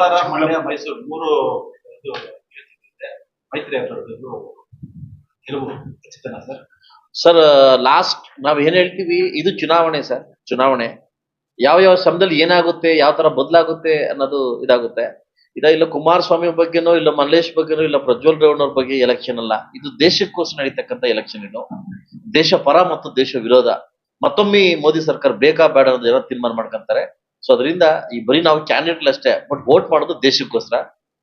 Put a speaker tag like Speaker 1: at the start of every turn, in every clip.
Speaker 1: ಕೋಲಾರ, ಮಂಡ್ಯ, ಮೈಸೂರು ಮೂರು ಇದು ಮೈತ್ರಿ ಕೆಲವು ಸರ್
Speaker 2: ಸರ್ ಲಾಸ್ಟ್ ನಾವ್ ಏನ್ ಹೇಳ್ತೀವಿ? ಇದು ಚುನಾವಣೆ ಸರ್ ಚುನಾವಣೆ. ಯಾವ ಯಾವ ಸಮಯದಲ್ಲಿ ಏನಾಗುತ್ತೆ, ಯಾವ ತರ ಬದಲಾಗುತ್ತೆ ಅನ್ನೋದು ಇದಾಗುತ್ತೆ. ಇದ ಇಲ್ಲ ಕುಮಾರಸ್ವಾಮಿ ಬಗ್ಗೆನೋ, ಇಲ್ಲ ಮಲ್ಲೇಶ್ ಬಗ್ಗೆನೋ, ಇಲ್ಲ ಪ್ರಜ್ವಲ್ ರೇವಣ್ಣವ್ರ ಬಗ್ಗೆ ಎಲೆಕ್ಷನ್ ಅಲ್ಲ. ಇದು ದೇಶಕ್ಕೋಸ್ಕರ ನಡೀತಕ್ಕಂಥ ಎಲೆಕ್ಷನ್ ಇದು. ದೇಶ ಪರ ಮತ್ತು ದೇಶ ವಿರೋಧ. ಮತ್ತೊಮ್ಮೆ ಮೋದಿ ಸರ್ಕಾರ ಬೇಕಾ ಬೇಡ ಅನ್ನೋದು ತೀರ್ಮಾನ ಮಾಡ್ಕೊಂತಾರೆ. ಸೊ ಅದರಿಂದ ಈ ಬರೀ ನಾವು ಕ್ಯಾಂಡಿಡೇಟ್ ಅಷ್ಟೇ ಬಟ್ ವೋಟ್ ಮಾಡೋದು ದೇಶಕ್ಕೋಸ್ಕರ.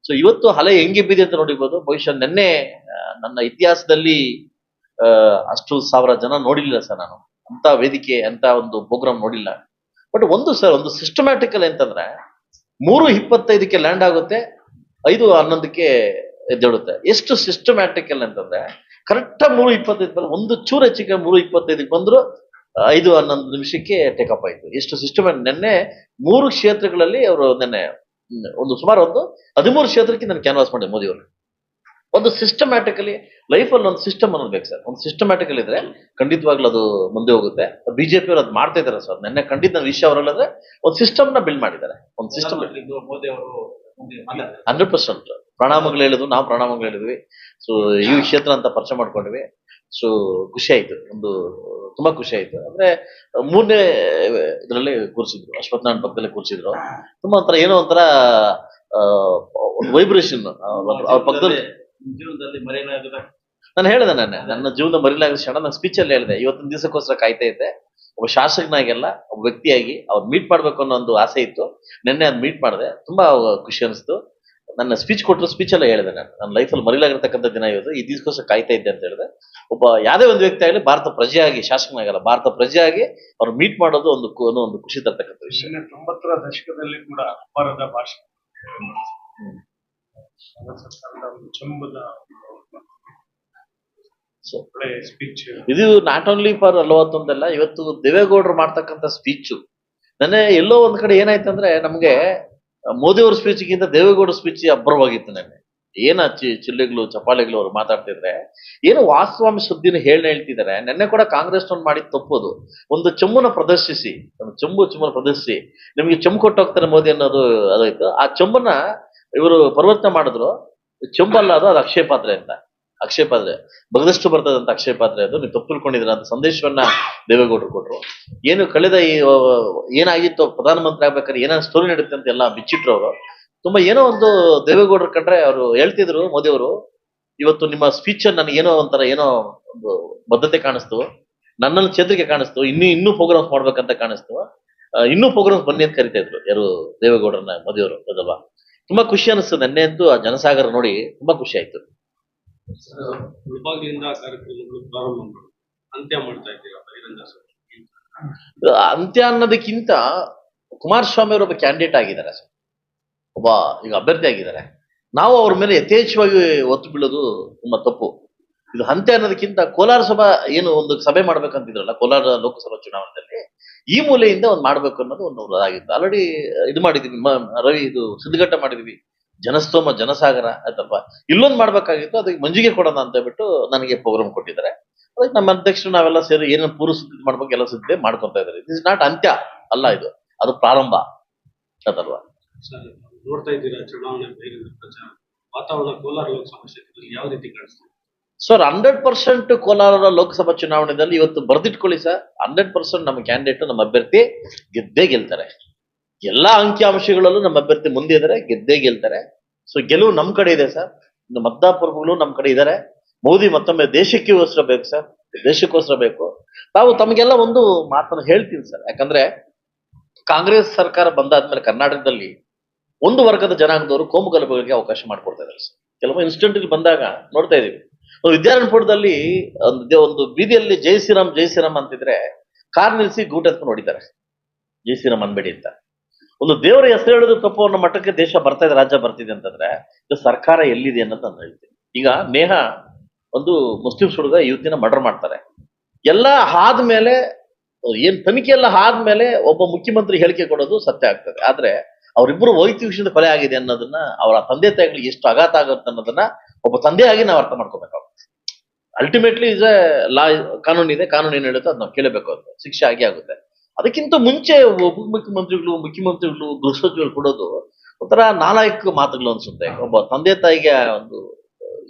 Speaker 2: ಸೊ ಇವತ್ತು ಹಲೆ ಹೆಂಗೆ ಬಿದೆ ಅಂತ ನೋಡಿರ್ಬೋದು ಬಹುಶಃ ನಿನ್ನೆ ನನ್ನ ಇತಿಹಾಸದಲ್ಲಿ ಅಷ್ಟು ಸಾವಿರ ಜನ ನೋಡಿಲ್ಲ ಸರ್ ನಾನು. ಅಂತ ವೇದಿಕೆ ಅಂತ ಒಂದು ಪ್ರೋಗ್ರಾಮ್ ನೋಡಿಲ್ಲ. ಬಟ್ ಒಂದು ಸರ್, ಒಂದು ಸಿಸ್ಟಮ್ಯಾಟಿಕಲ್ ಅಂತಂದ್ರೆ ಮೂರು ಇಪ್ಪತ್ತೈದಕ್ಕೆ ಲ್ಯಾಂಡ್ ಆಗುತ್ತೆ, ಐದು ಹನ್ನೊಂದಕ್ಕೆ ಎದ್ದೇಳುತ್ತೆ. ಎಷ್ಟು ಸಿಸ್ಟಮ್ಯಾಟಿಕಲ್ ಅಂತಂದ್ರೆ ಕರೆಕ್ಟ್ ಮೂರು ಇಪ್ಪತ್ತೈದು ಒಂದು ಚೂರು ಹೆಚ್ಚಿಗೆ ಮೂರು ಇಪ್ಪತ್ತೈದಕ್ಕೆ ಬಂದ್ರು ಐದು ಹನ್ನೊಂದು ನಿಮಿಷಕ್ಕೆ ಟೇಕಪ್ ಆಯಿತು. ಎಷ್ಟು ಸಿಸ್ಟಮ್ ನಿನ್ನೆ ಮೂರು ಕ್ಷೇತ್ರಗಳಲ್ಲಿ ಅವರು ನಿನ್ನೆ, ಒಂದು ಸುಮಾರು ಒಂದು ಹದಿಮೂರು ಕ್ಷೇತ್ರಕ್ಕೆ ನಾನು ಕ್ಯಾನ್ವಾಸ್ ಮಾಡಿದೆ ಮೋದಿ ಅವರು. ಒಂದು ಸಿಸ್ಟಮ್ಯಾಟಿಕಲಿ ಲೈಫಲ್ಲಿ ಒಂದು ಸಿಸ್ಟಮ್ ಅನ್ನೋದು ಬೇಕು ಸರ್. ಒಂದು ಸಿಸ್ಟಮ್ಯಾಟಿಕಲ್ ಇದ್ರೆ ಖಂಡಿತವಾಗ್ಲೂ ಅದು ಮುಂದೆ ಹೋಗುತ್ತೆ. ಬಿಜೆಪಿ ಅವರು ಅದು ಮಾಡ್ತಾ ಇದ್ದಾರೆ ಸರ್. ನಿನ್ನೆ ಖಂಡಿತ ವಿಷಯ ಅವರಲ್ಲ ಒಂದು ಸಿಸ್ಟಮ್ನ ಬಿಲ್ಡ್ ಮಾಡಿದ್ದಾರೆ. ಒಂದು ಸಿಸ್ಟಮ್ ಹಂಡ್ರೆಡ್ ಪರ್ಸೆಂಟ್. ಪ್ರಣಾಮಗಳು ಹೇಳಿದ್ವು ನಾವು ಪ್ರಣಾಮಗಳು ಹೇಳಿದ್ವಿ. ಸೊ ಈ ಕ್ಷೇತ್ರ ಅಂತ ಪರಿಚಯ ಮಾಡ್ಕೊಂಡ್ವಿ. ಸೊ ಖುಷಿ ಆಯ್ತು ಒಂದು ತುಂಬಾ ಖುಷಿ ಆಯ್ತು. ಅಂದ್ರೆ ಮೂರನೇ ಇದರಲ್ಲಿ ಕೂರಿಸಿದ್ರು ಅಶ್ವಥ್ ನಾರಾಯಣ್ ಪಕ್ಕದಲ್ಲಿ ಕೂರಿಸಿದ್ರು. ತುಂಬಾ ಒಂಥರ ಏನೋ ಒಂಥರ ಒಂದು ವೈಬ್ರೇಷನ್ ಅವ್ರ ಪಕ್ಕದಲ್ಲಿ
Speaker 1: ಜೀವನದಲ್ಲಿ ಮರೆಯಲಾಗದ
Speaker 2: ನಾನು ಹೇಳಿದೆ ನಾನು ನನ್ನ ಜೀವನ ಮರಿಲಾಗದ ಕ್ಷಣ ನಾನು ಸ್ಪೀಚ್ ಅಲ್ಲಿ ಹೇಳಿದೆ ಇವತ್ತಿನ ದಿವಸಕ್ಕೋಸ್ಕರ ಕಾಯ್ತಾ ಇದ್ದೆ. ಒಬ್ಬ ಶಾಸಕನಾಗೆಲ್ಲ ಒಬ್ಬ ವ್ಯಕ್ತಿಯಾಗಿ ಅವ್ರು ಮೀಟ್ ಮಾಡ್ಬೇಕು ಅನ್ನೋ ಒಂದು ಆಸೆ ಇತ್ತು. ನಿನ್ನೆ ಅದ್ ಮೀಟ್ ಮಾಡಿದೆ. ತುಂಬಾ ಖುಷಿ ಅನಿಸ್ತು. ನನ್ನ ಸ್ಪೀಚ್ ಕೊಟ್ಟರು ಸ್ಪೀಚ್ ಎಲ್ಲ ಹೇಳಿದೆ ನಾನು. ನನ್ನ ಲೈಫಲ್ಲಿ ಮರಿಲಾಗಿರ್ತಕ್ಕಂಥ ದಿನ ಇವತ್ತು ಈ ದಿವಸಕ್ಕೋಸ್ಕರ ಕಾಯ್ತಾ ಇದ್ದೆ ಅಂತ ಹೇಳಿದೆ. ಒಬ್ಬ ಯಾವುದೇ ಒಂದು ವ್ಯಕ್ತಿ ಆಗಲಿ ಭಾರತ ಪ್ರಜೆಯಾಗಿ ಶಾಸಕನಾಗಲ್ಲ ಭಾರತ ಪ್ರಜೆಯಾಗಿ ಅವ್ರು ಮೀಟ್ ಮಾಡೋದು ಒಂದು ಒಂದು ಖುಷಿ ತರ್ತಕ್ಕಂಥ ವಿಷಯ.
Speaker 3: ತೊಂಬತ್ತರ ದಶಕದಲ್ಲಿ ಕೂಡ ಅಪಾರದ ಭಾಷೆ.
Speaker 2: ಇದು ನಾಟ್ ಓನ್ಲಿ ಫಾರ್ ಅಲ್ವತ್ತೊಂದಲ್ಲ ಇವತ್ತು ದೇವೇಗೌಡರು ಮಾಡ್ತಕ್ಕಂಥ ಸ್ಪೀಚು ನನ್ನ ಎಲ್ಲೋ ಒಂದ್ ಕಡೆ ಏನಾಯ್ತಂದ್ರೆ ನಮ್ಗೆ ಮೋದಿ ಅವ್ರ ಸ್ಪೀಚ್ಗಿಂತ ದೇವೇಗೌಡ ಸ್ಪೀಚ್ ಅಬ್ಬರವಾಗಿತ್ತು ನೆನ್ನೆ ಏನ ಚಿ ಚಿಲ್ಲೆಗಳು ಚಪಾಳೆಗಳು ಅವ್ರು ಮಾತಾಡ್ತಿದ್ರೆ? ಏನು ವಾಸ್ತವಾಂಶ ಸುದ್ದಿನ ಹೇಳಿ ಹೇಳ್ತಿದ್ದಾರೆ. ನೆನ್ನೆ ಕೂಡ ಕಾಂಗ್ರೆಸ್ ಮಾಡಿ ತಪ್ಪೋದು. ಒಂದು ಚೆಮ್ಮನ ಪ್ರದರ್ಶಿಸಿ, ಒಂದು ಚೆಂಬು ಚೆಮ್ಮನ ಪ್ರದರ್ಶಿಸಿ, ನಿಮ್ಗೆ ಚೆಂಬು ಕೊಟ್ಟೋಗ್ತಾರೆ ಮೋದಿ ಅನ್ನೋದು ಅದಾಯ್ತು. ಆ ಚೆಂಬನ್ನ ಇವರು ಪರಿವರ್ತನೆ ಮಾಡಿದ್ರು. ಚೆಂಬಲ್ಲ ಅದು ಅದು ಅಕ್ಷಯ ಪಾತ್ರೆ ಅಂತ. ಅಕ್ಷಯ ಪಾತ್ರೆ ಬಗದಷ್ಟು ಬರ್ತದಂತ ಆಕ್ಷೇಪಾದ್ರೆ ಅದು ನೀವು ತಪ್ಪು ತಿಳ್ಕೊಂಡಿದ್ರ ಅಂತ ಸಂದೇಶವನ್ನ ದೇವೇಗೌಡರು ಕೊಟ್ರು. ಏನು ಕಳೆದ ಈ ಏನಾಗಿತ್ತು, ಪ್ರಧಾನಮಂತ್ರಿ ಆಗ್ಬೇಕಾದ್ರೆ ಏನೋ ಸ್ಟೋರಿ ನಡೀತೆ ಅಂತ ಎಲ್ಲ ಬಿಚ್ಚಿಟ್ರು ಅವರು. ತುಂಬಾ ಏನೋ ಒಂದು ದೇವೇಗೌಡರು ಕಂಡ್ರೆ ಅವರು ಹೇಳ್ತಿದ್ರು ಮೋದಿ ಅವರು, ಇವತ್ತು ನಿಮ್ಮ ಸ್ಪೀಚ್ ನನಗೆ ಏನೋ ಒಂಥರ ಏನೋ ಒಂದು ಬದ್ಧತೆ ಕಾಣಿಸ್ತು ನನ್ನನ್ನು ಚೇತರಿಕೆ ಕಾಣಿಸ್ತು, ಇನ್ನೂ ಇನ್ನೂ ಪ್ರೋಗ್ರಾಮ್ಸ್ ಮಾಡ್ಬೇಕಂತ ಕಾಣಿಸ್ತು ಇನ್ನೂ ಪ್ರೋಗ್ರಾಮ್ಸ್ ಬನ್ನಿ ಅಂತ ಕರಿತಾ ಇದ್ರು ಯಾರು ದೇವೇಗೌಡರನ್ನ ಮೋದಿ ಅವರು ಹೌದಲ್ವಾ ತುಂಬಾ ಖುಷಿ ಅನಿಸ್ತು. ನೆನ್ನೆ ಅಂತೂ ಆ ಜನಸಾಗರ ನೋಡಿ ತುಂಬಾ ಖುಷಿ ಆಯ್ತು.
Speaker 4: ಅಂತ್ಯ
Speaker 2: ಅನ್ನೋದಕ್ಕಿಂತ ಕುಮಾರಸ್ವಾಮಿ ಒಬ್ಬ ಕ್ಯಾಂಡಿಡೇಟ್ ಆಗಿದ್ದಾರೆ ಸರ್. ಒಬ್ಬ ಈಗ ಅಭ್ಯರ್ಥಿ ಆಗಿದ್ದಾರೆ. ನಾವು ಅವ್ರ ಮೇಲೆ ಯಥೇಚ್ಛವಾಗಿ ಒತ್ತು ಬೀಳೋದು ತುಂಬಾ ತಪ್ಪು. ಇದು ಅಂತ್ಯ ಅನ್ನೋದಕ್ಕಿಂತ ಕೋಲಾರ ಸಭಾ ಏನು ಒಂದು ಸಭೆ ಮಾಡ್ಬೇಕಂತಿದ್ರಲ್ಲ, ಕೋಲಾರ ಲೋಕಸಭಾ ಚುನಾವಣೆಯಲ್ಲಿ ಈ ಮೂಲೆಯಿಂದ ಒಂದು ಮಾಡ್ಬೇಕು ಅನ್ನೋದು ಒಂದು ಆಗಿತ್ತು ಆಲ್ರೆಡಿ ಇದು ಮಾಡಿದೀವಿ ರವಿ ಇದು ಸಿದ್ಧಘಟ್ಟ ಮಾಡಿದೀವಿ ಜನಸ್ತೋಮ ಜನಸಾಗರ ಆಯ್ತಪ್ಪ ಇಲ್ಲೊಂದು ಮಾಡ್ಬೇಕಾಗಿತ್ತು ಅದಕ್ಕೆ ಮಂಜಿಗೆ ಕೊಡೋಣ ಅಂತ ಹೇಳ್ಬಿಟ್ಟು ನನಗೆ ಪ್ರೋಗ್ರಾಮ್ ಕೊಟ್ಟಿದ್ದಾರೆ. ಅದಕ್ಕೆ ನಮ್ಮ ಅಧ್ಯಕ್ಷರು ನಾವೆಲ್ಲ ಸೇರಿ ಏನೇನು ಪೂರ್ವ ಸಿದ್ಧತೆ ಮಾಡ್ಬೇಕು ಎಲ್ಲ ಸಿದ್ಧತೆ ಮಾಡ್ಕೊತಾ ಇದ್ದಾರೆ. ಇಟ್ ಇಸ್ ನಾಟ್ ಅಂತ್ಯ ಅಲ್ಲ ಇದು ಅದು ಪ್ರಾರಂಭ ಅದಲ್ವಾ
Speaker 4: ಸರ್ ನೋಡ್ತಾ ಇದ್ದೀರಾ ಚುನಾವಣೆ ಬಹಿರಂಗ ಪ್ರಚಾರ ವಾತಾವರಣ ಕೋಲಾರ ಲೋಕಸಭಾ ಕ್ಷೇತ್ರದಲ್ಲಿ ಯಾವ ರೀತಿ ಕಾಣಿಸ್ತದೆ
Speaker 2: sir hundred percent Kolar Lok Sabha ಚುನಾವಣೆಯಲ್ಲಿ ಇವತ್ತು ಬರ್ದಿಟ್ಕೊಳ್ಳಿ ಸರ್. ಹಂಡ್ರೆಡ್ ಪರ್ಸೆಂಟ್ ನಮ್ಮ ಕ್ಯಾಂಡಿಡೇಟ್ ನಮ್ಮ ಅಭ್ಯರ್ಥಿ ಗೆದ್ದೇ ಗೆಲ್ತಾರೆ. ಎಲ್ಲಾ ಅಂಕಿಅಂಶಗಳಲ್ಲೂ ನಮ್ಮ ಅಭ್ಯರ್ಥಿ ಮುಂದೆ ಇದ್ದಾರೆ, ಗೆದ್ದೇ ಗೆಲ್ತಾರೆ. ಸೊ ಗೆಲುವು ನಮ್ ಕಡೆ ಇದೆ ಸರ್. ಇನ್ನು ಮತದಾರಗಳು ನಮ್ ಕಡೆ ಇದ್ದಾರೆ. ಮೋದಿ ಮತ್ತೊಮ್ಮೆ ದೇಶಕ್ಕೋಸ್ಕರ ಬೇಕು ಸರ್. ದೇಶಕ್ಕೋಸ್ಕರ ಬೇಕು. ನಾವು ತಮಗೆಲ್ಲ ಒಂದು ಮಾತನ್ನು ಹೇಳ್ತೀನಿ ಸರ್. ಯಾಕಂದ್ರೆ ಕಾಂಗ್ರೆಸ್ ಸರ್ಕಾರ ಬಂದಾದ್ಮೇಲೆ ಕರ್ನಾಟಕದಲ್ಲಿ ಒಂದು ವರ್ಗದ ಜನಾಂಗದವರು ಕೋಮು ಗಲಭೆಗಳಿಗೆ ಅವಕಾಶ ಮಾಡಿಕೊಡ್ತಾ ಇದ್ದಾರೆ ಸರ್. ಕೆಲವು ಇನ್ಸ್ಟೆಂಟ್ ಬಂದಾಗ ನೋಡ್ತಾ ಇದೀವಿ ಒಂದು ಒಂದು ಒಂದು ಬೀದಿಯಲ್ಲಿ ಜೈ ಶ್ರೀರಾಮ್ ಜೈ ಶ್ರೀರಾಮ್ ಅಂತಿದ್ರೆ ಕಾರ್ ನಿಲ್ಸಿ ಗೂಟ ಎತ್ಕೊಂಡು ಹೊಡಿತಾರೆ. ಜೈ ಶ್ರೀರಾಮ್ ಅನ್ಬೇಡಿ ಅಂತ. ಒಂದು ದೇವರ ಹೆಸರು ಹೇಳೋದು ತಪ್ಪು ಅನ್ನೋ ಮಟ್ಟಕ್ಕೆ ದೇಶ ಬರ್ತಾ ಇದೆ, ರಾಜ್ಯ ಬರ್ತಿದೆ ಅಂತಂದ್ರೆ, ಇದು ಸರ್ಕಾರ ಎಲ್ಲಿದೆ ಅನ್ನೋದು ನಾನು ಹೇಳ್ತೀನಿ. ಈಗ ನೇಹ ಒಂದು ಮುಸ್ಲಿಮ್ಸ್ ಹುಡುಗ ಯುವತಿನ ಮರ್ಡರ್ ಮಾಡ್ತಾರೆ. ಎಲ್ಲ ಆದ್ಮೇಲೆ, ಏನ್ ತನಿಖೆ ಎಲ್ಲ ಆದ್ಮೇಲೆ ಒಬ್ಬ ಮುಖ್ಯಮಂತ್ರಿ ಹೇಳಿಕೆ ಕೊಡೋದು ಸತ್ಯ ಆಗ್ತದೆ. ಆದ್ರೆ, ಅವರಿಬ್ಬರು ವೈಯಕ್ತಿಕ ವಿಷಯದ ಕೊಲೆ ಆಗಿದೆ ಅನ್ನೋದನ್ನ, ಅವರ ತಂದೆ ತಾಯಿಗಳಿಗೆ ಎಷ್ಟು ಆಘಾತ ಆಗುತ್ತೆ ಅನ್ನೋದನ್ನ ಒಬ್ಬ ತಂದೆಯಾಗಿ ನಾವು ಅರ್ಥ ಮಾಡ್ಕೋಬೇಕಾಗುತ್ತೆ. ಅಲ್ಟಿಮೇಟ್ಲಿ ಇಸ್ ಲಾ ಕಾನೂನು ಇದೆ ಕಾನೂನು ಏನ್ ಹೇಳುತ್ತೋ ಅದು ನಾವು ಕೇಳಬೇಕು ಅಂತ. ಶಿಕ್ಷೆ ಆಗಿ ಆಗುತ್ತೆ. ಅದಕ್ಕಿಂತ ಮುಂಚೆ ಉಪ ಮುಖ್ಯಮಂತ್ರಿಗಳು ಗೃಹ ಸಚಿವರು ಕೊಡೋದು ಒಂಥರ ನಾಲಾಯಕ ಮಾತುಗಳು ಅನ್ಸುತ್ತೆ. ಒಬ್ಬ ತಂದೆ ತಾಯಿಗೆ ಒಂದು,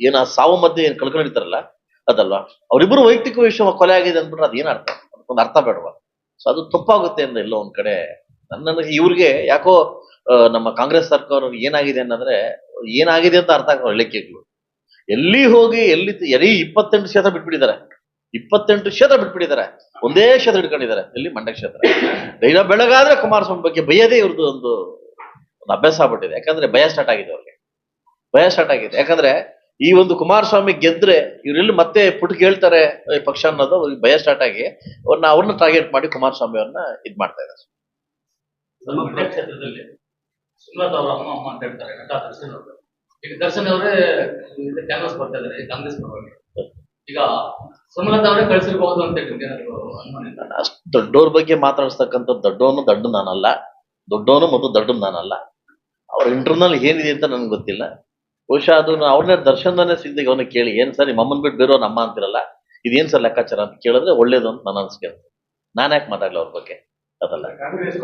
Speaker 2: ಏನ ಸಾವು ಮಧ್ಯೆ ಏನ್ ಕಳ್ಕೊಂಡಿರ್ತಾರಲ್ಲ ಅದಲ್ವಾ? ಅವರಿಬ್ಬರು ವೈಯಕ್ತಿಕ ವಿಷಯ ಕೊಲೆ ಆಗಿದೆ ಅಂದ್ಬಿಟ್ರೆ ಅದೇನು ಅರ್ಥ? ಒಂದು ಅರ್ಥ ಬೇಡವಾ? ಸೊ ಅದು ತಪ್ಪಾಗುತ್ತೆ ಅಂದ್ರೆ ಎಲ್ಲೋ ಒಂದ್ ಕಡೆ. ನನ್ನ ಇವ್ರಿಗೆ ಯಾಕೋ ನಮ್ಮ ಕಾಂಗ್ರೆಸ್ ಸರ್ಕಾರ ಏನಾಗಿದೆ ಅನ್ನಂದ್ರೆ, ಏನಾಗಿದೆ ಅಂತ ಅರ್ಥ ಆಗೋ ಹೇಳಿಕೆಗಳು ಎಲ್ಲಿ ಹೋಗಿ, ಎಲ್ಲಿ ಎಲ್ಲಿ ಇಪ್ಪತ್ತೆಂಟು ಶೇತ ಬಿಟ್ಬಿಟ್ಟಿದ್ದಾರೆ. ಇಪ್ಪತ್ತೆಂಟು ಕ್ಷೇತ್ರ ಬಿಟ್ಬಿಟ್ಟಿದ್ದಾರೆ. ಒಂದೇ ಕ್ಷೇತ್ರ ಇಟ್ಕೊಂಡಿದ್ದಾರೆ. ಇಲ್ಲಿ ಮಂಡ್ಯ ಕ್ಷೇತ್ರ. ದೈನ ಬೆಳಗಾದ್ರೆ ಕುಮಾರಸ್ವಾಮಿ ಬಗ್ಗೆ ಬೈಯದೇ ಇವ್ರದ್ದು ಒಂದು ಒಂದು ಅಭ್ಯಾಸ ಆಗ್ಬಿಟ್ಟಿದೆ. ಯಾಕಂದ್ರೆ ಭಯ ಸ್ಟಾರ್ಟ್ ಆಗಿದೆ ಅವ್ರಿಗೆ. ಭಯ ಸ್ಟಾರ್ಟ್ ಆಗಿದೆ. ಯಾಕಂದ್ರೆ ಈ ಒಂದು ಕುಮಾರಸ್ವಾಮಿ ಗೆದ್ರೆ ಇವರೆಲ್ಲಿ ಮತ್ತೆ ಪುಟ್ ಕೇಳ್ತಾರೆ ಪಕ್ಷ ಅನ್ನೋದು ಅವ್ರಿಗೆ ಭಯ ಸ್ಟಾರ್ಟ್ ಆಗಿ ಅವ್ರನ್ನ ಅವ್ರನ್ನ ಟಾರ್ಗೆಟ್ ಮಾಡಿ ಕುಮಾರಸ್ವಾಮಿ ಅವ್ರನ್ನ ಇದ್ ಮಾಡ್ತಾ ಇದ್ದಾರೆ.
Speaker 1: ದರ್ಶನ್ ಅವರು. ಕಾಂಗ್ರೆಸ್ ಈಗ ಸುಮಲತಾ ಅವರೇ ಕಳಿಸಿರ್ಬಹುದು ಅಂತ ಅನುಮಾನ?
Speaker 2: ಅಷ್ಟು ದೊಡ್ಡವ್ರ ಬಗ್ಗೆ ಮಾತಾಡಿಸ್ತಕ್ಕಂಥ ದೊಡ್ಡವನು ದೊಡ್ಡ ನಾನಲ್ಲ. ದೊಡ್ಡವನು ಮತ್ತು ದೊಡ್ಡ ನಾನಲ್ಲ. ಅವ್ರ ಇಂಟರ್ನಲ್ ಏನಿದೆ ಅಂತ ನನ್ಗೆ ಗೊತ್ತಿಲ್ಲ. ಬಹುಶಃ ಅದು ಅವ್ರನ್ನೇ ದರ್ಶನನೇ ಸಿಗ್ದಾಗ ಅವನ್ನ ಕೇಳಿ ಏನ್ ಸರ್ ನಿಮ್ಮ ಅಮ್ಮನ್ ಬಿಟ್ಟು ಬೇರೋ ಅಮ್ಮ ಅಂತಿರಲ್ಲ? ಇದೇನ್ ಸರ್ ಲೆಕ್ಕಾಚಾರ? ಅಂತ ಕೇಳಿದ್ರೆ ಒಳ್ಳೇದು ಅಂತ ನಾನು ಅನ್ಸ್ಕೆ. ನಾನು ಯಾಕೆ ಮಾತಾಡ್ಲಿ ಅವ್ರ ಬಗ್ಗೆ? ಅದಲ್ಲ.
Speaker 3: ಕಾಂಗ್ರೆಸ್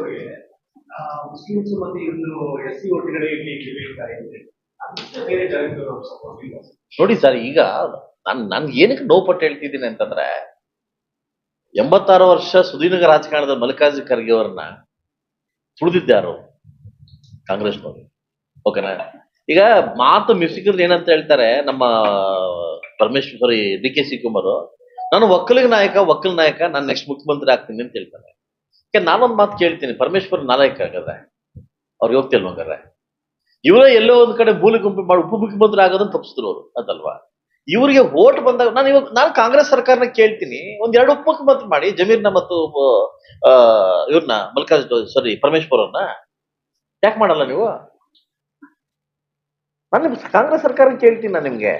Speaker 3: ಮತ್ತೆ ಇನ್ನು ಎಸ್ ಸಿ ಒಟ್ಟಿಗೆ
Speaker 2: ನೋಡಿ ಸರ್, ಈಗ ನಾನು ನನ್ಗೆ ಏನಕ್ಕೆ ನೋವು ಪಟ್ಟು ಹೇಳ್ತಿದ್ದೀನಿ ಅಂತಂದ್ರೆ, ಎಂಬತ್ತಾರು ವರ್ಷ ಸುದೀರ್ಘ ರಾಜಕಾರಣದ ಮಲ್ಲಿಕಾರ್ಜುನ ಖರ್ಗೆ ಅವರನ್ನ ತುಳಿದಿದ್ದಾರು ಕಾಂಗ್ರೆಸ್ನವರು. ಓಕೆನಾ ಈಗ ಮಾತು ಮ್ಯೂಸಿಕಲ್ ಏನಂತ ಹೇಳ್ತಾರೆ, ನಮ್ಮ ಪರಮೇಶ್ವರಿ ಡಿ ಕೆ ಶಿವಕುಮಾರ್ ನಾನು ಒಕ್ಕಲಿಗ ನಾಯಕ, ಒಕ್ಕಲ್ ನಾಯಕ, ನಾನು ನೆಕ್ಸ್ಟ್ ಮುಖ್ಯಮಂತ್ರಿ ಆಗ್ತೀನಿ ಅಂತ ಹೇಳ್ತಾರೆ. ನಾನೊಂದು ಮಾತು ಕೇಳ್ತೀನಿ, ಪರಮೇಶ್ವರ್ ನಾಯಕ ಆಗದ ಅವ್ರಿಗೆ ಹೋಗ್ತಿಲ್ವ ಹಂಗಾರೆ ಇವರೇ ಎಲ್ಲೋ ಒಂದ್ ಕಡೆ ಭೂಲಿ ಗುಂಪು ಮಾಡಿ ಉಪಮುಖ್ಯಮಂತ್ರಿ ಆಗೋದನ್ನ ತಪ್ಪಿಸಿದ್ರು ಅವರು, ಅದಲ್ವಾ? ಇವರಿಗೆ ಓಟ್ ಬಂದಾಗ, ನಾನು ಇವಾಗ, ನಾನು ಕಾಂಗ್ರೆಸ್ ಸರ್ಕಾರನ ಕೇಳ್ತೀನಿ, ಒಂದ್ ಎರಡು ಉಪಮುಖ್ಯಮಂತ್ರಿ ಮಾಡಿ, ಜಮೀರ್ನ ಮತ್ತು ಇವ್ರನ್ನ ಮಲ್ಲಿಕಾರ್ಜುನ ಸಾರಿ ಪರಮೇಶ್ವರ್ ಅವ್ರನ್ನ. ಯಾಕೆ ಮಾಡಲ್ಲ ನೀವು? ನಾನು ಕಾಂಗ್ರೆಸ್ ಸರ್ಕಾರ ಕೇಳ್ತೀನಿ ನಾನು ನಿಮ್ಗೆ.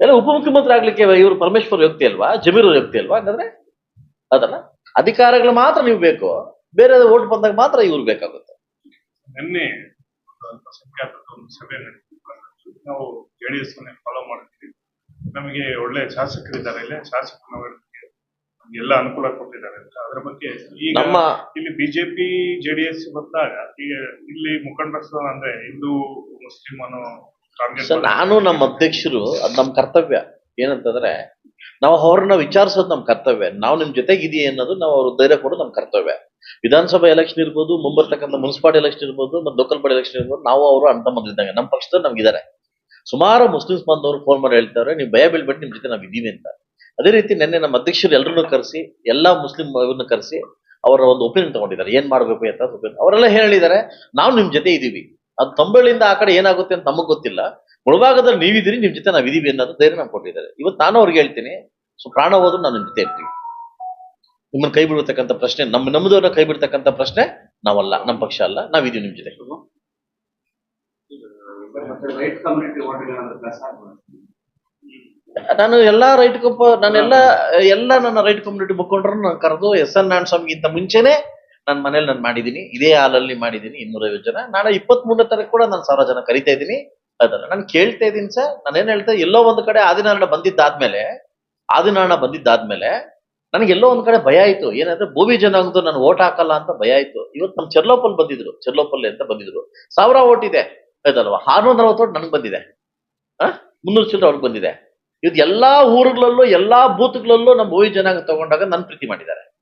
Speaker 2: ಎಲ್ಲ ಉಪಮುಖ್ಯಮಂತ್ರಿ ಆಗ್ಲಿಕ್ಕೆ ಇವರು ಪರಮೇಶ್ವರ್ ವ್ಯಕ್ತಿ ಅಲ್ವಾ? ಜಮೀರ್ ವ್ಯಕ್ತಿ ಅಲ್ವಾ ಹಂಗಂದ್ರೆ? ಅದಲ್ಲ, ಅಧಿಕಾರಗಳು ಮಾತ್ರ ನೀವು ಬೇಕು, ಬೇರೆ ಓಟ್ ಬಂದಾಗ ಮಾತ್ರ ಇವ್ರು ಬೇಕಾಗುತ್ತೆ.
Speaker 3: ಒಂದು ಸಭೆ ಜೆ ಡಿ ಎಸ್ ಫಾಲೋ ಮಾಡ್ತೀವಿ ನಮಗೆ ಒಳ್ಳೆ ಶಾಸಕರಿದ್ದಾರೆ ಇಲ್ಲೇ. ಶಾಸಕರು ಎಲ್ಲ ಅನುಕೂಲ ಕೊಟ್ಟಿದ್ದಾರೆ. ಅಂತ ಅದ್ರ ಬಗ್ಗೆ ಈಗ ಇಲ್ಲಿ ಬಿಜೆಪಿ ಜೆಡಿಎಸ್ ಬಂದಾಗ ಈಗ ಇಲ್ಲಿ ಮುಖಂಡ ಅಂದ್ರೆ ಹಿಂದೂ ಮುಸ್ಲಿಂ ಅನ್ನೋ
Speaker 2: ನಾನು ನಮ್ಮ ಅಧ್ಯಕ್ಷರು ಅದ್ ನಮ್ ಕರ್ತವ್ಯ. ಏನಂತಂದ್ರೆ, ನಾವು ಅವ್ರನ್ನ ವಿಚಾರಿಸೋದು ನಮ್ ಕರ್ತವ್ಯ. ನಾವು ನಿಮ್ ಜೊತೆಗಿದೀವಿ ಅನ್ನೋದು ನಾವು ಅವ್ರ ಧೈರ್ಯ ಕೊಡೋದು ನಮ್ ಕರ್ತವ್ಯ. ವಿಧಾನಸಭಾ ಎಲೆಕ್ಷನ್ ಇರ್ಬೋದು, ಮುಂಬರ್ತಕ್ಕಂಥ ಮುನ್ಸಿಪಾಲಿಟಿ ಎಲೆಕ್ಷನ್ ಇರ್ಬೋದು, ಮತ್ತೆ ಲೋಕಲ್ ಬಾಡಿ ಎಲೆಕ್ಷನ್ ಇರ್ಬೋದು, ನಾವು ಅವರು ಅಂತ ಬಂದಿದ್ದಂಗೆ. ನಮ್ಮ ಪಕ್ಷದಲ್ಲಿ ನಮ್ಗಿದ್ದಾರೆ. ಸುಮಾರು ಮುಸ್ಲಿಮ್ಸ್ ಬಂದವರು ಫೋನ್ ಮಾಡಿ ಹೇಳ್ತಾರೆ, ನೀವು ಭಯ ಬೀಳ್ಬಿಟ್ಟು ನಿಮ್ ಜೊತೆ ನಾವು ಇದೀವಿ ಅಂತ. ಅದೇ ರೀತಿ ನಿನ್ನೆ ನಮ್ಮ ಅಧ್ಯಕ್ಷರು ಎಲ್ಲರನ್ನೂ ಕರೆಸಿ, ಎಲ್ಲಾ ಮುಸ್ಲಿಂ ಇವ್ರನ್ನ ಕರೆಸಿ ಅವರ ಒಂದು ಒಪಿನಿಯನ್ ತಗೊಂಡಿದ್ದಾರೆ. ಏನ್ ಮಾಡ್ಬೇಕು ಅಂತ ಒಪಿನಿಯನ್ ಅವರೆಲ್ಲ ಹೇಳಿದ್ದಾರೆ, ನಾವು ನಿಮ್ ಜೊತೆ ಇದೀವಿ. ಅದು ತಂಬಳಿಂದ ಆ ಕಡೆ ಏನಾಗುತ್ತೆ ಅಂತ ನಮಗ್ ಗೊತ್ತಿಲ್ಲ. ಮುಳಭಾಗದಲ್ಲಿ ನೀವಿದ್ದೀರಿ, ನಿಮ್ ಜೊತೆ ನಾವು ಇದೀವಿ ಅನ್ನೋದು ಧೈರ್ಯ ನಮ್ಗೆ ಕೊಟ್ಟಿದ್ದಾರೆ. ಇವತ್ತು ನಾನು ಅವ್ರಿಗೆ ಹೇಳ್ತೀನಿ, ಸೊ ಪ್ರಾಣ ಹೋದ್ರು ನಾನು ನಿಮ್ ಜೊತೆ ಇರ್ತೀವಿ. ನಿಮ್ಮನ್ನ ಕೈ ಬಿಡ್ತಕ್ಕಂಥ ಪ್ರಶ್ನೆ, ನಮ್ಮ ನಮ್ಮದವ್ರನ್ನ ಕೈ ಬಿಡ್ತಕ್ಕಂಥ ಪ್ರಶ್ನೆ ನಾವಲ್ಲ ನಮ್ಮ ಪಕ್ಷ ಅಲ್ಲ ನಾವಿದೀವಿ ನಿಮ್ ಜೊತೆ. ನಾನು ಎಲ್ಲಾ ರೈಟ್ ಕಂಪ ನಾನೆಲ್ಲ ಎಲ್ಲ ನನ್ನ ರೈಟ್ ಕಮ್ಯುನಿಟಿ ಮುಖಂಡರನ್ನು ನಾನು ಕರೆದು ಎಸ್ ಎನ್ ನಾರಾಯಣ ಸ್ವಾಮಿಗಿಂತ ಮುಂಚೆನೆ ನನ್ನ ಮನೇಲಿ ನಾನು ಮಾಡಿದ್ದೀನಿ ಇದೇ ಹಾಲಲ್ಲಿ ಮಾಡಿದ್ದೀನಿ ಇನ್ನೂರೈವತ್ತು ಜನ. ನಾಳೆ ಇಪ್ಪತ್ತ್ ಮೂರನೇ ತಾರೀಕು ಕೂಡ ನಾನು ಸಾವಿರ ಜನ ಕರಿತಾ ಇದ್ದೀನಿ. ಅದನ್ನ ನಾನು ಕೇಳ್ತಾ ಇದ್ದೀನಿ ಸರ್. ನಾನೇನ್ ಹೇಳ್ತಾ ಎಲ್ಲೋ ಒಂದ್ ಕಡೆ ಆದಿನಾರಾಯಣ ಬಂದಿದ್ದಾದ್ಮೇಲೆ ಆದಿನಾರಣ ಬಂದಿದ್ದಾದ್ಮೇಲೆ ನನಗೆ ಎಲ್ಲೋ ಒಂದ್ ಕಡೆ ಭಯ ಆಯ್ತು. ಏನಂದ್ರೆ ಭೂಮಿ ಜನಾಂಗದ ನಾನು ಓಟ್ ಹಾಕಲ್ಲ ಅಂತ ಭಯ ಆಯ್ತು. ಇವತ್ತು ನಮ್ಮ ಚೆರ್ಲೋಪಲ್ ಬಂದಿದ್ರು. ಚೆರ್ಲೋಪಲ್ಲಿ ಅಂತ ಬಂದಿದ್ರು. ಸಾವಿರ ಓಟ್ ಇದೆ. ಆಯ್ತಲ್ವಾ ಆರ್ನೂರ ನಲವತ್ತು ಓಟ್ ನನಗೆ ಬಂದಿದೆ. ಆ? ಮುನ್ನೂರು ಚಿಲ್ಲರೆ ಅವ್ರಿಗೆ ಬಂದಿದೆ. ಇವತ್ತು ಎಲ್ಲಾ ಊರುಗಳಲ್ಲೂ, ಎಲ್ಲಾ ಬೂತ್ಗಳಲ್ಲೂ ನಮ್ಮ ಭೂಮಿ ಜನಾಂಗ ತಗೊಂಡಾಗ ನನ್ ಪ್ರೀತಿ ಮಾಡಿದ್ದಾರೆ.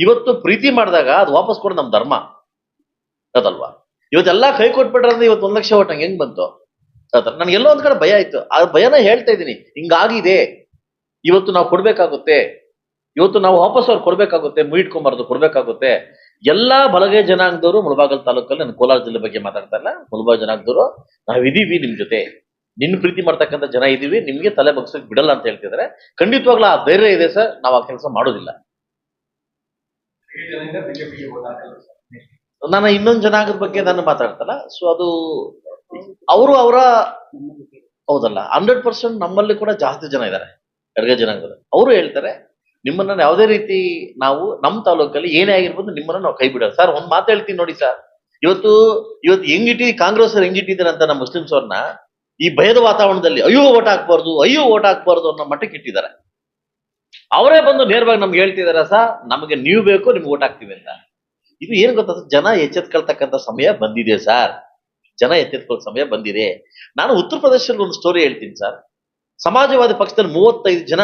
Speaker 2: ಇವತ್ತು ಪ್ರೀತಿ ಮಾಡಿದಾಗ ಅದು ವಾಪಸ್ ಕೊಡೋದು ನಮ್ಮ ಧರ್ಮ. ಅದಲ್ವಾ? ಇವತ್ತೆಲ್ಲ ಕೈ ಕೊಟ್ಬಿಟ್ರೆ ಇವತ್ತು ಒಂದ್ ಲಕ್ಷ ಓಟ್ ನಂಗೆ ಹೆಂಗ್ ಬಂತು? ನನ್ಗೆ ಎಲ್ಲೋ ಒಂದ್ ಕಡೆ ಭಯ ಆಯ್ತು. ಆ ಭಯನ ಹೇಳ್ತಾ ಇದ್ದೀನಿ. ಹಿಂಗಾಗಿದೆ. ಇವತ್ತು ನಾವು ಕೊಡ್ಬೇಕಾಗುತ್ತೆ. ಇವತ್ತು ನಾವು ವಾಪಸ್ ಅವ್ರು ಕೊಡ್ಬೇಕಾಗುತ್ತೆ. ಮುಯಿಟ್ಕೊಂಬಾರ್ದು ಕೊಡ್ಬೇಕಾಗುತ್ತೆ. ಎಲ್ಲಾ ಬಲಗೈ ಜನಾಂಗದವರು ಮುಳಬಾಗಲ್ ತಾಲೂಕಲ್ಲಿ ನಾನು ಕೋಲಾರ ಜಿಲ್ಲೆ ಬಗ್ಗೆ ಮಾತಾಡ್ತಾ ಇಲ್ಲ. ಮುಳಬಾಗ ಜನಾಂಗದವರು ನಾವಿದೀವಿ ನಿಮ್ ಜೊತೆ. ನಿನ್ ಪ್ರೀತಿ ಮಾಡ್ತಕ್ಕಂಥ ಜನ ಇದೀವಿ. ನಿಮ್ಗೆ ತಲೆ ಬಗ್ಸಕ್ ಬಿಡಲ್ಲ ಅಂತ ಹೇಳ್ತಿದ್ರೆ ಖಂಡಿತವಾಗ್ಲೂ ಆ ಧೈರ್ಯ ಇದೆ ಸರ್. ನಾವು ಆ ಕೆಲಸ ಮಾಡೋದಿಲ್ಲ. ನಾನು ಇನ್ನೊಂದು ಜನಾಂಗದ ಬಗ್ಗೆ ನಾನು ಮಾತಾಡ್ತಲ್ಲ. ಸೊ ಅದು ಅವರು ಅವರ ಹೌದಲ್ಲ ಹಂಡ್ರೆಡ್ ಪರ್ಸೆಂಟ್ ನಮ್ಮಲ್ಲಿ ಕೂಡ ಜಾಸ್ತಿ ಜನ ಇದ್ದಾರೆ ಎಡಗ ಜನಾಂಗದ ಅವರು ಹೇಳ್ತಾರೆ, ನಿಮ್ಮನ್ನ ಯಾವುದೇ ರೀತಿ ನಾವು ನಮ್ಮ ತಾಲೂಕಲ್ಲಿ ಏನೇ ಆಗಿರ್ಬೋದು ನಿಮ್ಮನ್ನ ನಾವು ಕೈ ಬಿಡೋದು ಸರ್, ಒಂದು ಮಾತು ಹೇಳ್ತೀನಿ ನೋಡಿ ಸರ್. ಇವತ್ತು ಇವತ್ತು ಹೆಂಗಿಟ್ಟಿ ಕಾಂಗ್ರೆಸ್ ಅವ್ರು ಹೆಂಗಿಟ್ಟಿದ್ದಾರೆ ಅಂತ ನಮ್ಮ ಮುಸ್ಲಿಮ್ಸ್ ಅವ್ರನ್ನ, ಈ ಭಯದ ವಾತಾವರಣದಲ್ಲಿ ಅಯ್ಯೋ ಓಟ್ ಹಾಕ್ಬಾರ್ದು, ಅಯ್ಯೋ ಓಟ್ ಹಾಕ್ಬಾರ್ದು ಅನ್ನೋ ಮಟ್ಟಕ್ಕೆ ಇಟ್ಟಿದ್ದಾರೆ. ಅವರೇ ಬಂದು ನೇರವಾಗಿ ನಮ್ಗೆ ಹೇಳ್ತಿದಾರ ಸರ್, ನಮಗೆ ನೀವು ಬೇಕು, ನಿಮ್ಗೆ ಓಟ್ ಹಾಕ್ತೀವಿ ಅಂತ. ಇದು ಏನ್ ಗೊತ್ತಾ ಜನ ಎಚ್ಚೆತ್ಕೊಳ್ತಕ್ಕಂಥ ಸಮಯ ಬಂದಿದೆ ಸರ್. ಜನ ಎತ್ತೆತ್ಕೊಳ್ಳೋ ಸಮಯ ಬಂದಿದೆ. ನಾನು ಉತ್ತರ ಪ್ರದೇಶದಲ್ಲಿ ಒಂದು ಸ್ಟೋರಿ ಹೇಳ್ತೀನಿ ಸರ್ ಸಮಾಜವಾದಿ ಪಕ್ಷದಲ್ಲಿ ಮೂವತ್ತೈದು ಜನ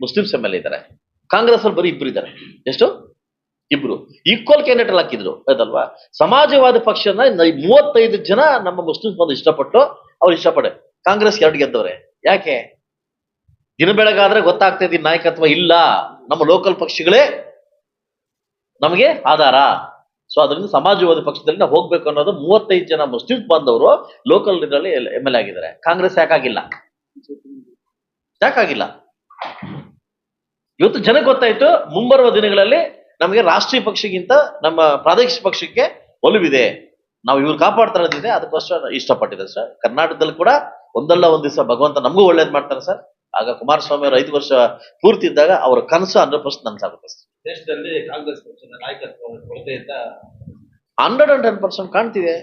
Speaker 2: ಮುಸ್ಲಿಮ್ಸ್ ಎಂ ಎಲ್ ಇದ್ದಾರೆ. ಕಾಂಗ್ರೆಸ್ ಅಲ್ಲಿ ಬರೀ ಇಬ್ರು ಇದ್ದಾರೆ. ಎಷ್ಟು? ಇಬ್ರು. ಈಕ್ವಲ್ ಕ್ಯಾಂಡಿಡೇಟ್ ಹಾಕಿದ್ರು. ಅದಲ್ವಾ ಸಮಾಜವಾದಿ ಪಕ್ಷನ ಮೂವತ್ತೈದು ಜನ ನಮ್ಮ ಮುಸ್ಲಿಮ್ಸ್ ಬಂದು ಇಷ್ಟಪಟ್ಟು ಅವ್ರು ಇಷ್ಟಪಡೆ. ಕಾಂಗ್ರೆಸ್ ಎರಡು ಗೆದ್ದವ್ರೆ? ಯಾಕೆ? ದಿನ ಬೆಳಗಾದ್ರೆ ಗೊತ್ತಾಗ್ತಾ ಇದ್ದೀನಿ ನಾಯಕತ್ವ ಇಲ್ಲ. ನಮ್ಮ ಲೋಕಲ್ ಪಕ್ಷಗಳೇ ನಮಗೆ ಆಧಾರ. ಸೊ ಅದರಿಂದ ಸಮಾಜವಾದಿ ಪಕ್ಷದಲ್ಲಿ ನಾವು ಹೋಗ್ಬೇಕು ಅನ್ನೋದು ಮೂವತ್ತೈದು ಜನ ಮುಸ್ಲಿಂ ಬಂದವರು ಲೋಕಲ್ ಇದರಲ್ಲಿ ಎಂ ಎಲ್ ಎ ಆಗಿದ್ದಾರೆ. ಕಾಂಗ್ರೆಸ್ ಯಾಕಾಗಿಲ್ಲ ಯಾಕಾಗಿಲ್ಲ ಇವತ್ತು ಜನಕ್ಕೆ ಗೊತ್ತಾಯ್ತು, ಮುಂಬರುವ ದಿನಗಳಲ್ಲಿ ನಮಗೆ ರಾಷ್ಟ್ರೀಯ ಪಕ್ಷಕ್ಕಿಂತ ನಮ್ಮ ಪ್ರಾದೇಶಿಕ ಪಕ್ಷಕ್ಕೆ ಒಲವಿದೆ. ನಾವು ಇವ್ರು ಕಾಪಾಡ್ತಾ ಇರೋದಿದೆ, ಅದಕ್ಕೋಸ್ಕರ ಇಷ್ಟಪಟ್ಟಿದ್ದಾರೆ ಸರ್. ಕರ್ನಾಟಕದಲ್ಲಿ ಕೂಡ ಒಂದಲ್ಲ ಒಂದ್ ದಿವಸ ಭಗವಂತ ನಮಗೂ ಒಳ್ಳೇದ್ ಮಾಡ್ತಾರೆ ಸರ್. ಆಗ ಕುಮಾರಸ್ವಾಮಿ ಅವರು ಐದು ವರ್ಷ ಪೂರ್ತಿ ಇದ್ದಾಗ ಅವರ ಕನಸು ಅಂದ್ರೆ ಪ್ರಶ್ನೆ ನನಸಾಗುತ್ತೆ ಸರ್.
Speaker 4: ದೇಶದಲ್ಲಿ ಕಾಂಗ್ರೆಸ್ ಪಕ್ಷದ ನಾಯಕತ್ವ
Speaker 2: ಹಂಡ್ರೆಡ್ ಅಂಡ್ ಟೆನ್ ಪರ್ಸೆಂಟ್ ಕಾಣ್ತಿದೆ.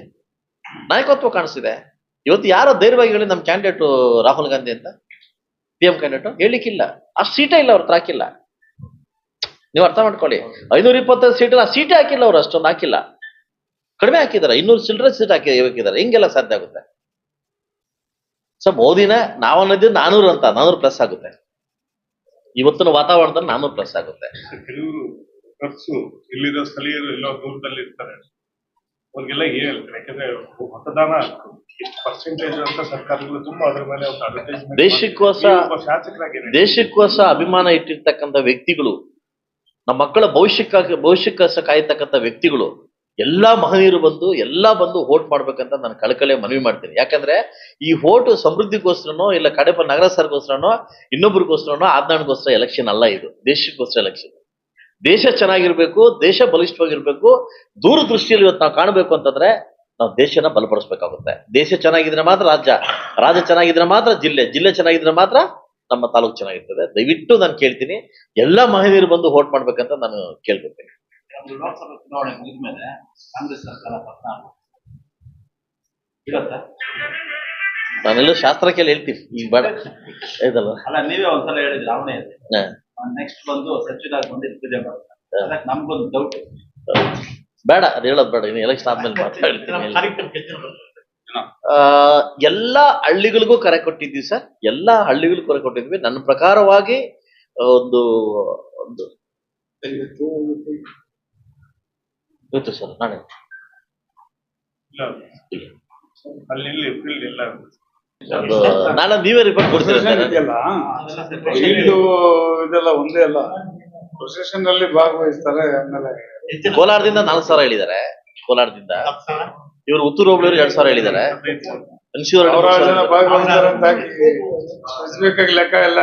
Speaker 2: ನಾಯಕತ್ವ ಕಾಣಿಸ್ತಿದೆ. ಇವತ್ತು ಯಾರೋ ಧೈರ್ಯವಾಗಿ ಹೇಳಿ ನಮ್ಮ ಕ್ಯಾಂಡಿಡೇಟ್ ರಾಹುಲ್ ಗಾಂಧಿ ಅಂತ? ಪಿ ಎಂ ಕ್ಯಾಂಡಿಡೇಟ್ ಹೇಳಿಕ್ಕಿಲ್ಲ ಅಷ್ಟು ಸೀಟೇ ಇಲ್ಲ ಅವ್ರ ಹಾಕಿಲ್ಲ. ನೀವು ಅರ್ಥ ಮಾಡ್ಕೊಳ್ಳಿ. ಐನೂರ ಇಪ್ಪತ್ತೈದು ಸೀಟ್ ಆ ಸೀಟೇ ಹಾಕಿಲ್ಲ ಅವ್ರು, ಅಷ್ಟೊಂದು ಹಾಕಿಲ್ಲ. ಕಡಿಮೆ ಹಾಕಿದ್ದಾರೆ. ಇನ್ನೂರು ಚಿಲ್ಲರೆ ಸೀಟ್ ಹಾಕಿ ಹಾಕಿದ್ದಾರೆ. ಹಿಂಗೆಲ್ಲ ಸಾಧ್ಯ ಆಗುತ್ತೆ. ಸೊ ಮೋದಿನ ನಾವು ಅನ್ನೋದು ನಾನೂರು ಅಂತ, ನಾನೂರು ಪ್ಲಸ್ ಆಗುತ್ತೆ. ಇವತ್ತಿನ ವಾತಾವರಣದಲ್ಲಿ ನಾನು ಪ್ಲಸ್ ಆಗುತ್ತೆ.
Speaker 3: ಕೆಲವರು ಖರ್ಚು ಇಲ್ಲಿರೋ ಸ್ಥಳೀಯರು ಎಲ್ಲೋ ದೂರದಲ್ಲಿ ಇರ್ತಾರೆ. ಅವ್ರಿಗೆಲ್ಲ ಏನ್ ಹೇಳ್ತಾರೆ? ಯಾಕಂದ್ರೆ ಮತದಾನ ಪರ್ಸೆಂಟೇಜ್ ಅಂತ ಸರ್ಕಾರಗಳು ತುಂಬಾ ಅದ್ರ ಮೇಲೆ ಒಂದು ದೇಶಕ್ಕೋಸ ಶಾಸಕರಾಗಿ ಏನ್
Speaker 2: ಅಭಿಮಾನ ಇಟ್ಟಿರ್ತಕ್ಕಂಥ ವ್ಯಕ್ತಿಗಳು ನಮ್ಮ ಮಕ್ಕಳ ಭವಿಷ್ಯಕ್ಕಾಗಿ ಭವಿಷ್ಯಕ್ಕೋಸ್ಕರ ಕಾಯ್ತಕ್ಕಂಥ ವ್ಯಕ್ತಿಗಳು ಎಲ್ಲಾ ಮಹನೀಯರು ಬಂದು, ಎಲ್ಲಾ ಬಂದು ವೋಟ್ ಮಾಡ್ಬೇಕಂತ ನಾನು ಕಳಕಳೆ ಮನವಿ ಮಾಡ್ತೀನಿ. ಯಾಕಂದ್ರೆ ಈ ವೋಟ್ ಸಮೃದ್ಧಿಗೋಸ್ಕರನೋ, ಇಲ್ಲ ಕಡೆಪ ನಗರ ಸರ್ಗೋಸ್ಕರನೋ ಇನ್ನೊಬ್ರಿಗೋಸ್ಕರನೋ ಆಜ್ಞಾನಗೋಸ್ಕರ ಎಲೆಕ್ಷನ್ ಅಲ್ಲ ಇದು. ದೇಶಕ್ಕೋಸ್ಕರ ಎಲೆಕ್ಷನ್ ದೇಶ ಚೆನ್ನಾಗಿರ್ಬೇಕು, ದೇಶ ಬಲಿಷ್ಠವಾಗಿರ್ಬೇಕು, ದೂರದೃಷ್ಟಿಯಲ್ಲಿ ಇವತ್ತು ನಾವು ಕಾಣಬೇಕು ಅಂತಂದ್ರೆ ನಾವು ದೇಶನ ಬಲಪಡಿಸ್ಬೇಕಾಗುತ್ತೆ. ದೇಶ ಚೆನ್ನಾಗಿದ್ರೆ ಮಾತ್ರ ರಾಜ್ಯ ರಾಜ್ಯ ಚೆನ್ನಾಗಿದ್ರೆ ಮಾತ್ರ ಜಿಲ್ಲೆ ಜಿಲ್ಲೆ ಚೆನ್ನಾಗಿದ್ರೆ ಮಾತ್ರ ನಮ್ಮ ತಾಲೂಕು ಚೆನ್ನಾಗಿರ್ತದೆ. ದಯವಿಟ್ಟು ನಾನು ಕೇಳ್ತೀನಿ. ಎಲ್ಲಾ ಮಹಿಳೆಯರು ಬಂದು ವೋಟ್ ಮಾಡ್ಬೇಕಂತ ನಾನು ಕೇಳ್ಕೊತೀನಿ.
Speaker 5: ನಮ್ದು ಲೋಕಸಭಾ ಚುನಾವಣೆ ಮುಗಿದ್ಮೇಲೆ ಕಾಂಗ್ರೆಸ್ ಸರ್ಕಾರ ಪತನ ಆಗುತ್ತೆ. ಇರತ್ತಾ?
Speaker 2: ನಾನೆಲ್ಲ ಶಾಸ್ತ್ರಕ್ಕೆ ಹೇಳ್ತೀನಿ. ಈಗ ಬೇಡ ಇದಲ್ಲ
Speaker 5: ಅಲ್ಲ ನೀವೇ ಒಂದ್ಸಲ ಹೇಳಿದ್ರಿ ಅವನೇ. ನೆಕ್ಸ್ಟ್ ಬಂದು ಸಚಿವರಾಗಿ ಬಂದು ಪೂಜೆ ಮಾಡ್ತಾರೆ ಅದಕ್ಕೆ ನಮ್ಗೊಂದು ಡೌಟ್
Speaker 2: ಬೇಡ ಅದು ಹೇಳೋದು ಬೇಡ ಇನ್ನು ಎಲೆಕ್ಷನ್ ಆದ್ಮೇಲೆ ಮಾತಾಡ್ತೀನಿ
Speaker 1: ಎಲ್ಲ
Speaker 2: ಆ, ಎಲ್ಲಾ ಹಳ್ಳಿಗಳಿಗೂ ಕರೆ ಕೊಟ್ಟಿದ್ವಿ ಸರ್. ಎಲ್ಲಾ ಹಳ್ಳಿಗಳಿಗೂ ಕರೆ ಕೊಟ್ಟಿದ್ವಿ ನನ್ನ ಪ್ರಕಾರವಾಗಿ ಒಂದು ಒಂದು ಇವತ್ತು ಸರ್ ನಾಳೆ
Speaker 3: ಇಲ್ಲ. ಅಲ್ಲಿ ಫೀಲ್ಡ್
Speaker 2: ನೀವೇ ರಿಪೋರ್ಟ್ ಕೊಡ್ತೀರಾ ಸರ್?
Speaker 6: ಇದೆಯಲ್ಲ? ಇದು ಇದೆಲ್ಲ ಒಂದೇ ಅಲ್ಲ. ಪ್ರೊಸೆಷನ್ ಅಲ್ಲಿ ಭಾಗವಹಿಸ್ತಾರೆ ಆಮೇಲೆ
Speaker 2: ಕೋಲಾರದಿಂದ ನಾಲ್ಕು ಸಾವಿರ ಹೇಳಿದ್ದಾರೆ. ಕೋಲಾರದಿಂದ. ಇವರು ಉತ್ತರ ಹೋಬಳಿಯವರು ಎರಡ್ ಸಾವಿರ ಹೇಳಿದ್ದಾರೆ.
Speaker 3: ಹದಿನೈದು ಸಾವಿರ.
Speaker 2: ಮನ್ಸೂರು
Speaker 6: ಭಾಗವಹಿಸ್ತಾರೆ ಅಂತ ಹಾಕಿ ಸ್ಪೆಸಿಫಿಕ್ ಆಗಿ ಲೆಕ್ಕ ಎಲ್ಲ